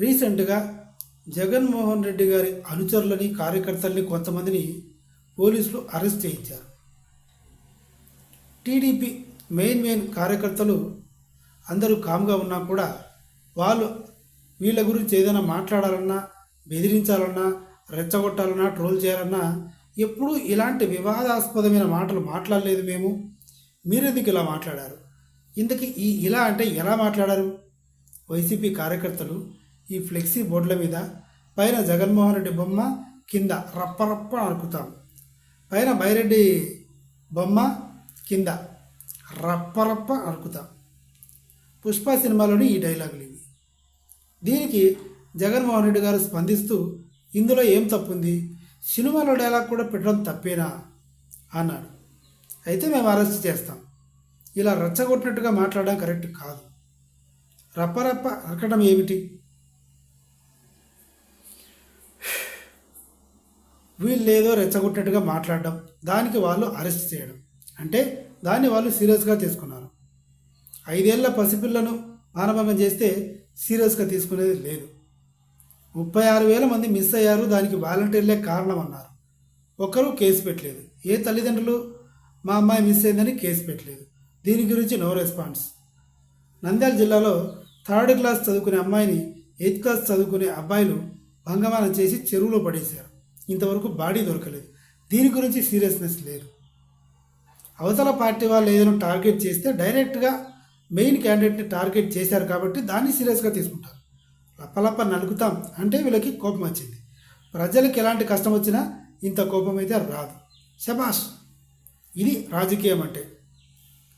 రీసెంట్గా జగన్మోహన్ రెడ్డి గారి అనుచరులని కార్యకర్తల్ని కొంతమందిని పోలీసులు అరెస్ట్ చేయించారు. టీడీపీ మెయిన్ మెయిన్ కార్యకర్తలు అందరూ కామ్గా ఉన్నా కూడా వాళ్ళు వీళ్ళ గురించి ఏదైనా మాట్లాడాలన్నా బెదిరించాలన్నా రెచ్చగొట్టాలన్నా ట్రోల్ చేయాలన్నా ఎప్పుడూ ఇలాంటి వివాదాస్పదమైన మాటలు మాట్లాడలేదు మేము. మీరెందుకు ఇలా మాట్లాడారు? ఇంతకీ ఈ ఇలా అంటే ఎలా మాట్లాడారు? వైసీపీ కార్యకర్తలు ఈ ఫ్లెక్సీ బోర్డుల మీద పైన జగన్మోహన్ రెడ్డి బొమ్మ కింద రప్పరప్ప అరుకుతాం. పైన బైరెడ్డి బొమ్మ కింద రప్పరప్ప అరుకుతాం. పుష్ప సినిమాలోని ఈ డైలాగులు ఇవి. దీనికి జగన్మోహన్ రెడ్డి గారు స్పందిస్తూ ఇందులో ఏం తప్పుంది? సినిమాలో డైలాగ్ కూడా పెట్టడం తప్పేనా? అన్నాడు. అయితే మేము అరెస్ట్ చేస్తాం. ఇలా రెచ్చగొట్టినట్టుగా మాట్లాడడం కరెక్ట్ కాదు. రప్పరప్ప అరకడం ఏమిటి? వీళ్ళేదో రెచ్చగొట్టినట్టుగా మాట్లాడడం దానికి వాళ్ళు అరెస్ట్ చేయడం. అంటే దాన్ని వాళ్ళు సీరియస్గా తీసుకున్నారు. ఐదేళ్ళ పసిపిల్లను మానభంగం చేస్తే సీరియస్గా తీసుకునేది లేదు. ముప్పై ఆరు వేల మంది మిస్ అయ్యారు దానికి వాలంటీర్లే కారణం అన్నారు ఒక్కరూ కేసు పెట్టలేదు. ఏ తల్లిదండ్రులు మా అమ్మాయి మిస్ అయిందని కేసు పెట్టలేదు. దీని గురించి నో రెస్పాన్స్. నంద్యాల జిల్లాలో థర్డ్ క్లాస్ చదువుకునే అమ్మాయిని ఎయిత్ క్లాస్ చదువుకునే అబ్బాయిలు భంగమానం చేసి చెరువులో పడేశారు. ఇంతవరకు బాడీ దొరకలేదు. దీని గురించి సీరియస్నెస్ లేదు. అవతల పార్టీ వాళ్ళు ఏదైనా టార్గెట్ చేస్తే డైరెక్ట్గా మెయిన్ క్యాండిడేట్ని టార్గెట్ చేశారు కాబట్టి దాన్ని సీరియస్గా తీసుకుంటారు. లప్పలప్ప నలుగుతాం అంటే వీళ్ళకి కోపం వచ్చింది. ప్రజలకు ఎలాంటి కష్టం వచ్చినా ఇంత కోపం అయితే రాదు. శబాష్ ఇది రాజకీయం అంటే